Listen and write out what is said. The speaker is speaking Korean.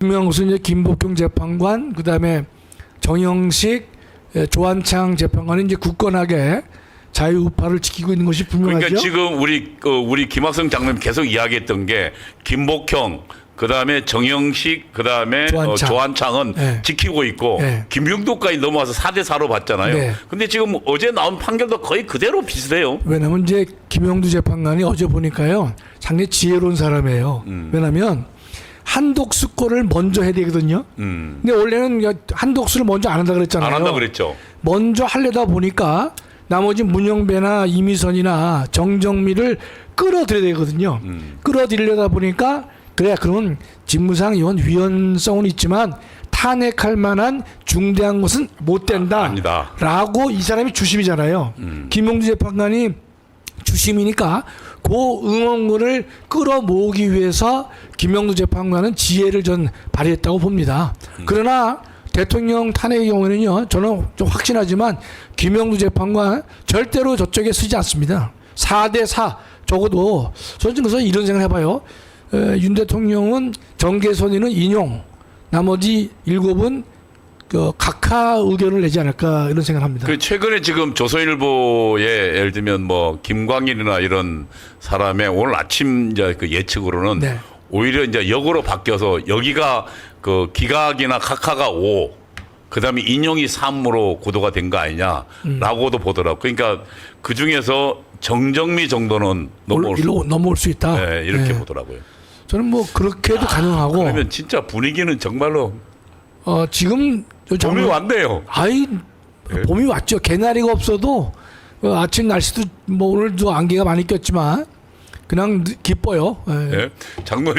분명수 이제 김복경 재판관 그 다음에 정영식 예, 조한창 재판관이 이제 굳건하게 자유우파를 지키고 있는 것이 분명하죠. 그러니까 지금 우리 어, 우리 김학성 장로님 계속 이야기했던 게 김복형 그다음에 정영식 그다음에 조한창. 어, 조한창은 네. 지키고 있고 네. 김용도까지 넘어와서 4대 4로 봤잖아요. 네. 근데 지금 어제 나온 판결도 거의 그대로 비슷해요. 왜냐면 이제 김영두 재판관이 어제 보니까요 상당히 지혜로운 사람이에요. 음. 왜냐면 한독수 거를 먼저 해야 되거든요. 음. 근데 원래는 한독수를 먼저 안 한다 그랬잖아요. 안 한다 그랬죠. 먼저 하려다 보니까 나머지 문영배나 이미선이나 정정미를 끌어들여야 되거든요. 음. 끌어들이려다 보니까 그래 그러면 직무상 이건 위헌성은 있지만 탄핵할 만한 중대한 것은 못 된다. 아. 라고 이 사람이 주심이잖아요. 음. 김용주 재판관이 주심이니까 그 응원군을 끌어모으기 위해서 김영두 재판관은 지혜를 전 발휘했다고 봅니다. 음. 그러나 대통령 탄핵의 경우에는요, 저는 좀 확신하지만 김영두 재판관 절대로 저쪽에 쓰지 않습니다. 4대 4 적어도 솔직히 그래서 이런 생각을 해봐요. 에, 윤 대통령은 정계선이는 인용, 나머지 일곱은 그 각하 의견을 내지 않을까 이런 생각을 합니다. 그 최근에 지금 조선일보에 예를 들면 뭐 김광일이나 이런 사람의 오늘 아침 이제 그 예측으로는 네. 오히려 이제 역으로 바뀌어서 여기가 그 기각이나 각하가 5, 그다음에 인용이 3으로 구도가 된 거 아니냐라고도 보더라고. 그러니까 그 중에서 정정미 정도는 넘어올 수, 넘어올 수 있다. 네, 이렇게 네. 보더라고요. 저는 뭐 그렇게 해도 가능하고 그러면 진짜 분위기는 정말로 어, 지금 저 봄이 왔네요. 아이 예? 봄이 왔죠. 개나리가 없어도 어, 아침 날씨도 뭐 오늘도 안개가 많이 꼈지만 그냥 기뻐요. 예. 예? 장로